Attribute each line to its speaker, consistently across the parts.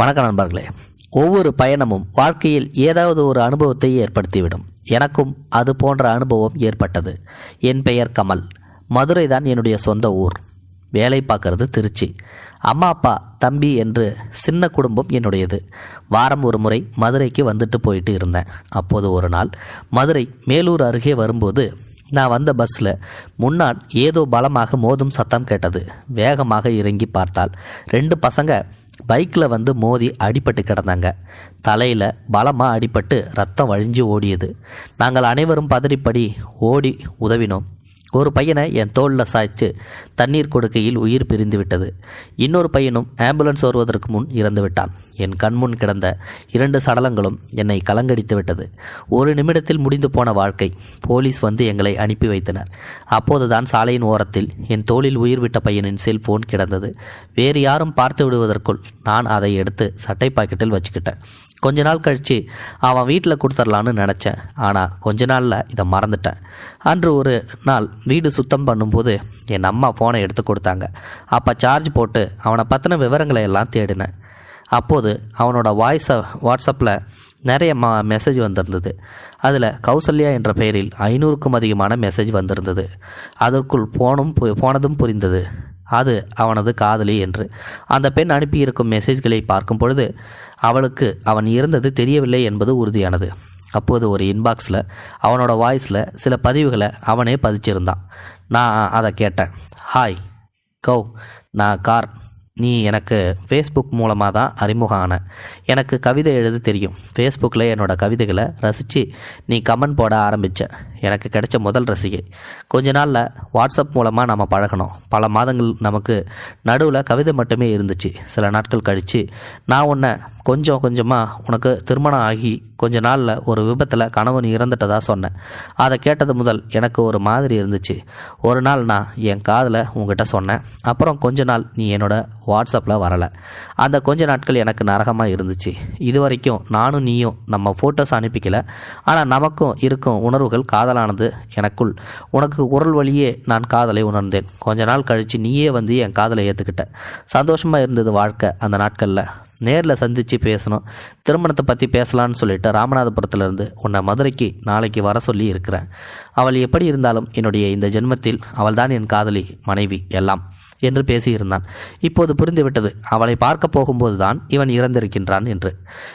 Speaker 1: வணக்கம் நண்பர்களே. ஒவ்வொரு பயணமும் வாழ்க்கையில் ஏதாவது ஒரு அனுபவத்தை ஏற்படுத்திவிடும். எனக்கும் அது போன்ற அனுபவம் ஏற்பட்டது. என் பெயர் கமல். மதுரை தான் என்னுடைய சொந்த ஊர். வேலை பார்க்கறது திருச்சி. அம்மா அப்பா தம்பி என்று சின்ன குடும்பம் என்னுடையது. வாரம் ஒரு முறை மதுரைக்கு வந்துட்டு போயிட்டு இருந்தேன். அப்போது ஒரு நாள் மதுரை மேலூர் அருகே வரும்போது நான் வந்த பஸ்ஸில் முன்னால் ஏதோ பலமாக மோதும் சத்தம் கேட்டது. வேகமாக இறங்கி பார்த்தால் ரெண்டு பசங்க பைக்கில் வந்து மோதி அடிபட்டு கிடந்தாங்க. தலையில் பலமாக அடிபட்டு ரத்தம் வழிஞ்சு ஓடியது. நாங்கள் அனைவரும் பதறிப்படி ஓடி உதவினோம். ஒரு பையனை என் தோளில் சாய்ச்சு தண்ணீர் கொடுக்கையில் உயிர் பிரிந்து விட்டது இன்னொரு பையனும் ஆம்புலன்ஸ் வருவதற்கு முன் இறந்து விட்டான் என் கண்முன் கிடந்த இரண்டு சடலங்களும் என்னை கலங்கடித்து விட்டது. ஒரு நிமிடத்தில் முடிந்து போன வாழ்க்கை. போலீஸ் வந்து எங்களை அனுப்பி வைத்தனர். அப்போதுதான் சாலையின் ஓரத்தில் என் தோளில் உயிர் விட்ட பையனின் செல்போன் கிடந்தது. வேறு யாரும் பார்த்து விடுவதற்குள் நான் அதை எடுத்து சட்டை பாக்கெட்டில் வச்சுக்கிட்டேன். கொஞ்ச நாள் கழித்து அவன் வீட்டில் கொடுத்துர்லான்னு நினச்சேன். ஆனால் கொஞ்ச நாளில் இதை மறந்துட்டேன். அன்று ஒரு நாள் வீடு சுத்தம் பண்ணும்போது என் அம்மா ஃபோனை எடுத்து கொடுத்தாங்க. அப்போ சார்ஜ் போட்டு அவனை பற்றின விவரங்களை எல்லாம் தேடினேன். அப்போது அவனோட வாய்ஸை வாட்ஸ்அப்பில் நிறைய ம மெசேஜ் வந்திருந்தது. அதில் கௌசல்யா என்ற பெயரில் ஐநூறுக்கும் அதிகமான மெசேஜ் வந்திருந்தது. அதற்குள் போனும் பு- போனதும் புரிந்தது. அது அவனது காதலி என்று. அந்த பெண் அனுப்பியிருக்கும் மெசேஜ்களை பார்க்கும் பொழுது அவளுக்கு அவன் இருந்தது தெரியவில்லை என்பது உறுதியானது. அப்போது ஒரு இன்பாக்ஸில் அவனோட வாய்ஸில் சில பதிவுகளை அவனே பதிச்சிருந்தான். நான் அதை கேட்டேன். ஹாய் கௌ நான் கார். நீ எனக்கு ஃபேஸ்புக் மூலமாக தான் அறிமுகம் ஆன எனக்கு கவிதை எழுத தெரியும். ஃபேஸ்புக்கில் என்னோடய கவிதைகளை ரசித்து நீ கமெண்ட் போட ஆரம்பித்த எனக்கு கிடைச்ச முதல் ரசிகை. கொஞ்ச நாளில் வாட்ஸ்அப் மூலமாக நம்ம பழகணும். பல மாதங்கள் நமக்கு நடுவில் கவிதை மட்டுமே இருந்துச்சு. சில நாட்கள் கழித்து நான் உன்னை கொஞ்சம் கொஞ்சமாக உனக்கு திருமணம் ஆகி கொஞ்ச நாளில் ஒரு விபத்தில் கணவன் இறந்துட்டதாக சொன்னேன். அதை கேட்டது முதல் எனக்கு ஒரு மாதிரி இருந்துச்சு. ஒரு நாள் நான் என் காதில் உங்ககிட்ட சொன்னேன். அப்புறம் கொஞ்ச நாள் நீ என்னோட வாட்ஸ்அப்பில் வரலை. அந்த கொஞ்ச நாட்கள் எனக்கு நரகமாக இருந்துச்சு. இது வரைக்கும் நானும் நீயும் நம்ம ஃபோட்டோஸ் அனுப்பிக்கல. ஆனால் நமக்கும் இருக்கும் உணர்வுகள் காதல் காதலானது எனக்குள். உனக்கு குரல் வழியே நான் காதலை உணர்ந்தேன். கொஞ்ச நாள் கழித்து நீயே வந்து என் காதலை ஏற்றுக்கிட்ட சந்தோஷமாக இருந்தது வாழ்க்கை அந்த நாட்களில். நேரில் சந்தித்து பேசணும். திருமணத்தை பற்றி பேசலான்னு சொல்லிட்டு ராமநாதபுரத்துலேருந்து உன்னை மதுரைக்கு நாளைக்கு வர சொல்லி இருக்கிறேன். அவள் எப்படி இருந்தாலும் என்னுடைய இந்த ஜென்மத்தில் அவள்தான் என் காதலி மனைவி எல்லாம். என்று பேசியிருந்தான். இப்போது புரிந்துவிட்டது. அவளை பார்க்க போகும்போது தான் இவன் இறந்திருக்கின்றான் என்று.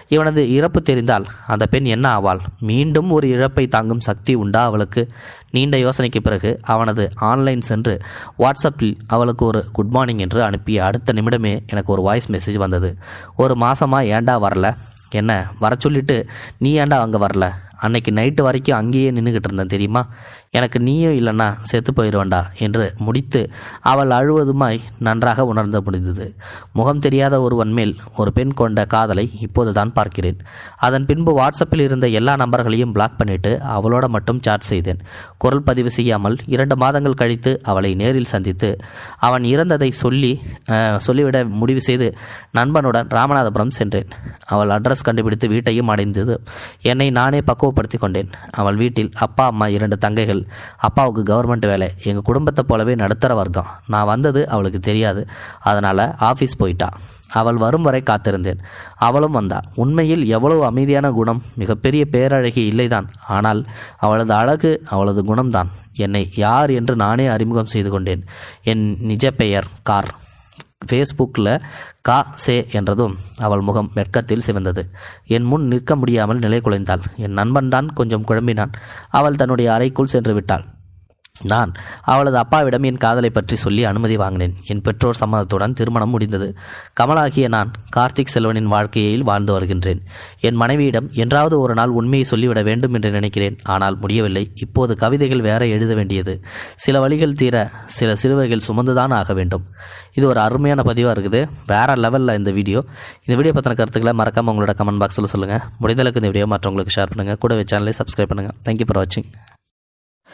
Speaker 1: இவனது இறப்பு தெரிந்தால் அந்த பெண் என்ன ஆவாள்? மீண்டும் ஒரு இழப்பை தாங்கும் சக்தி உண்டா அவளுக்கு? நீண்ட யோசனைக்கு பிறகு அவனது ஆன்லைன் சென்று வாட்ஸ்அப்பில் அவளுக்கு ஒரு குட் மார்னிங் என்று அனுப்பிய அடுத்த நிமிடமே எனக்கு ஒரு வாய்ஸ் மெசேஜ் வந்தது. ஒரு மாசமா ஏன்டா வரல? என்ன வர சொல்லிட்டு நீ ஏன்டா அங்கே வரல? அன்னைக்கு நைட்டு வரைக்கும் அங்கேயே நின்றுக்கிட்டு இருந்தேன் தெரியுமா? எனக்கு நீயும் இல்லைன்னா செத்து போயிடுவேண்டா என்று முடித்து அவள் அழுவதுமாய் நன்றாக உணர்ந்து முடிந்தது. முகம் தெரியாத ஒருவன் மேல் ஒரு பெண் கொண்ட காதலை இப்போது தான் பார்க்கிறேன். அதன் பின்பு வாட்ஸ்அப்பில் இருந்த எல்லா நம்பர்களையும் பிளாக் பண்ணிட்டு அவளோட மட்டும் சாட் செய்தேன். குரல் பதிவு செய்யாமல் இரண்டு மாதங்கள் கழித்து அவளை நேரில் சந்தித்து அவன் இறந்ததை சொல்லி சொல்லிவிட முடிவு செய்து நண்பனுடன் ராமநாதபுரம் சென்றேன். அவள் அட்ரஸ் கண்டுபிடித்து வீட்டையும் அடைந்தது. என்னை நானே பக்குவப்படுத்தி கொண்டேன். அவள் வீட்டில் அப்பா அம்மா இரண்டு தங்கைகள். அப்பாவுக்கு கவர்மெண்ட் வேலை எங்கள் குடும்பத்தை போலவே நடுத்தர வர்க்கம். நான் வந்தது அவளுக்கு தெரியாது. அதனால் ஆஃபீஸ் போயிட்டா. அவள் வரும் வரை காத்திருந்தேன். அவளும் வந்தா. உண்மையில் எவ்வளவு அமைதியான குணம் மிகப்பெரிய பேரழகி இல்லைதான். ஆனால் அவளது அழகு அவளது குணம்தான். என்னை யார் என்று நானே அறிமுகம் செய்து கொண்டேன். என் நிஜ பெயர் கார். ஃபேஸ்புக்கில் கா சே என்றதும் அவள் முகம் வெட்கத்தில் சிவந்தது. என் முன் நிற்க முடியாமல் நிலை குலைந்தாள் என் நண்பன் தான் கொஞ்சம் குழம்பினான். அவள் தன்னுடைய அறைக்குள் சென்று விட்டாள். நான் அவளது அப்பாவிடம் என் காதலை பற்றி சொல்லி அனுமதி வாங்கினேன். என் பெற்றோர் சம்மதத்துடன் திருமணம் முடிந்தது. கமலாகிய நான் கார்த்திக் செல்வனின் வாழ்க்கையில் வாழ்ந்து வருகின்றேன். என் மனைவியிடம் என்றாவது ஒரு நாள் உண்மையை சொல்லிவிட வேண்டும் என்று நினைக்கிறேன். ஆனால் முடியவில்லை. இப்போது கவிதைகள் வேற எழுத வேண்டியது. சில வழிகள் தீர சில சிறுவைகள் சுமந்துதான் ஆக வேண்டும். இது ஒரு அருமையான பதிவாக இருக்குது. வேற லெவலில் இந்த வீடியோ. இந்த வீடியோ பற்றின கருத்துக்களை மறக்காமல் உங்களோட கமெண்ட் பாக்ஸில் சொல்லுங்கள் முடிந்தளவுக்கு இந்த வீடியோ மற்றவங்களுக்கு ஷேர் பண்ணுங்கள் கூடவே சேனலை சப்ஸ்கிரைப் பண்ணுங்கள் தேங்க்யூ ஃபார் வாட்சிங்